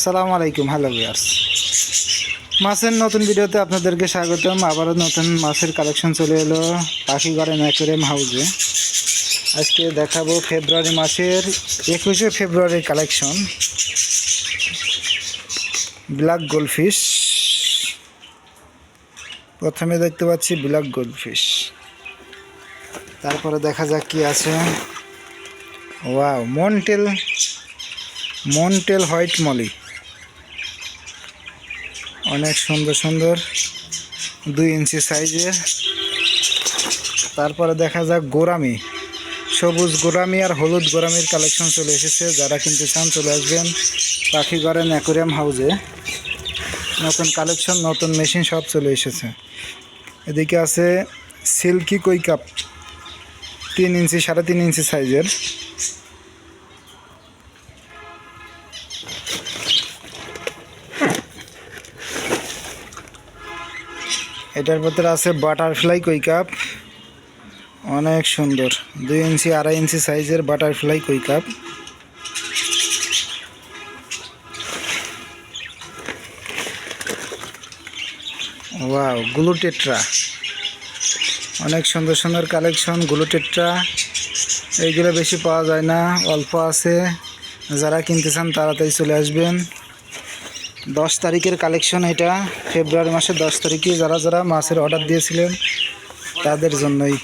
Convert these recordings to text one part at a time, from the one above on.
আসসালামু আলাইকুম hello viewers মাছের নতুন ভিডিওতে আপনাদেরকে স্বাগতম। আবারও নতুন মাছের কালেকশন চলে এলো পাখি গড়েন অ্যাকোরিয়াম হাউসে আজকে দেখাবো ফেব্রুয়ারি মাসের একুশে ফেব্রুয়ারির কালেকশন ব্ল্যাক গোল্ডফিশ প্রথমে দেখতে পাচ্ছি ব্ল্যাক গোল্ডফিশ তারপরে দেখা যাক কি আছে। ওয়াও, মন্টেল মন্টেল হোয়াইট মলি অনেক সুন্দর সুন্দর দুই ইঞ্চি সাইজের। তারপরে দেখা যাক গোরামি। সবুজ গোরামি আর হলুদ গোরামির কালেকশন চলে এসেছে। যারা কিনতে চান চলে আসবেন পাখি গড়েন অ্যাকোরিয়াম হাউসে। নতুন কালেকশন, নতুন মেশিন সব চলে এসেছে। এদিকে আছে সিল্কি কাপ। তিন ইঞ্চি, সাড়ে তিন ইঞ্চি সাইজের। এটার ভিতরে আছে বাটারফ্লাই কই কাপ অনেক সুন্দর। দুই ইঞ্চি, আড়াই ইঞ্চি সাইজের বাটারফ্লাই কই কাপ ওয়াও গ্লুটেট্রা অনেক সুন্দর সুন্দর কালেকশন গ্লুটেট্রা এইগুলো বেশি পাওয়া যায় না, অল্প আছে। যারা কিনতে চান তাড়াতাড়ি চলে আসবেন। দশ তারিখের কালেকশন এটা। ফেব্রুয়ারি মাসের দশ তারিখে যারা যারা মাছের অর্ডার দিয়েছিলেন, তাদের জন্যই।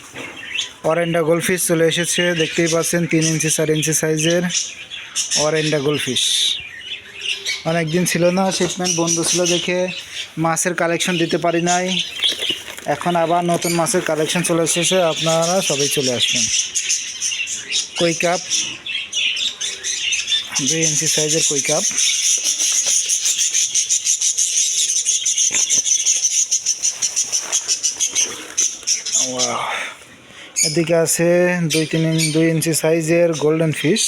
অরেন্ডা গোলফিশ চলে এসেছে, দেখতেই পাচ্ছেন, তিন ইঞ্চি, চার ইঞ্চি সাইজের অরেন্ডা গোলফিশ অনেক দিন ছিল না শিপমেন্ট বন্ধ ছিল দেখে মাছের কালেকশন দিতে পারি নাই। এখন আবার নতুন মাছের কালেকশন চলে এসেছে, আপনারা সবাই চলে আসবেন। কই কাপ? দুই ইঞ্চি সাইজের কই কাপ। এদিকে আছে দুই তিন দুই ইঞ্চি সাইজের গোল্ডেন ফিশ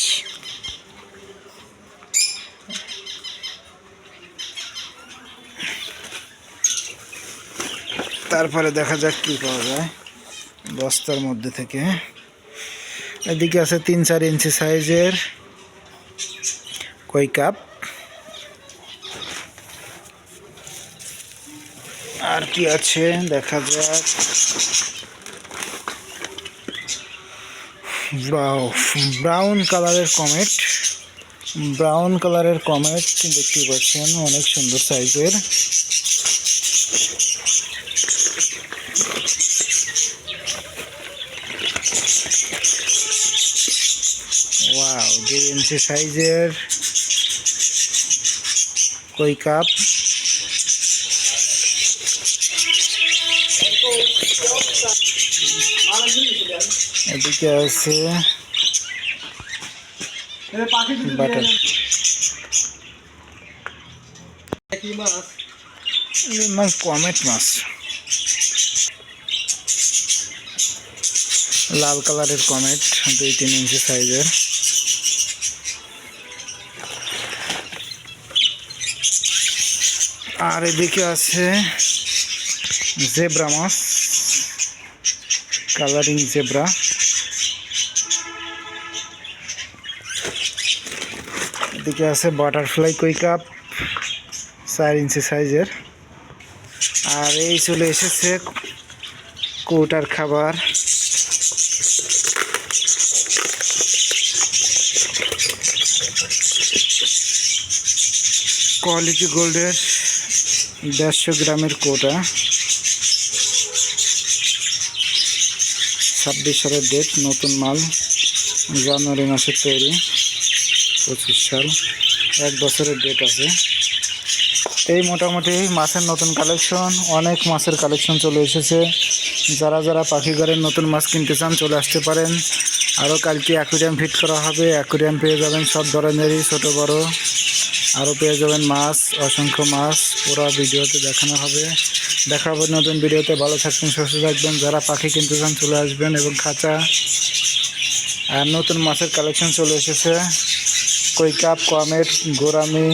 তারপরে দেখা যাক কি পাওয়া যায় বস্তার মধ্যে থেকে। এদিকে আছে তিন চার ইঞ্চি সাইজের কই কাপ। আর কি আছে দেখা যাক। ব্রাউন কালারের কমেট ব্রাউন কালারের কমেট দেখতে পাচ্ছেন, অনেক সুন্দর সাইজের ওয়াও দুই ইঞ্চি সাইজের কই কাপ এদিকে আছে বাটার। মাছ কমেট মাছ। লাল কালারের কমেট দুই তিন ইঞ্চি সাইজের। আর এদিকে আছে জেব্রা মাছ, কালারিং জেব্রা। এদিকে আছে বাটারফ্লাই কই কাপ চার ইঞ্চি সাইজের। আর এই চলে এসেছে কৌটার খাবার। কোয়ালিটি গোল্ডের দেড়শো গ্রামের কোটা। ছাব্বিশ সালের ডেট নতুন মাল, জানুয়ারি মাসের তৈরি। পঁচিশ সাল, এক বছরের ডেট আছে। এই মোটামুটি মাছের নতুন কালেকশন অনেক মাছের কালেকশন চলে এসেছে। যারা যারা পাখি ঘরের নতুন মাছ কিনতে চান, চলে আসতে পারেন। আরও কালকে অ্যাকুরিয়াম ফিট করা হবে। অ্যাকুরিয়াম পেয়ে যাবেন সব ধরনেরই, ছোট, বড়। আরও পেয়ে যাবেন মাছ, অসংখ্য মাছ। পুরো ভিডিওতে দেখানো হবে। দেখা হবে নতুন ভিডিওতে। ভালো থাকবেন, সুস্থ থাকবেন। যারা পাখি কিনতে চান, চলে আসবেন এবং খাঁচা। আর নতুন মাছের কালেকশন চলে এসেছে। কই কাপ কমেট গোরামি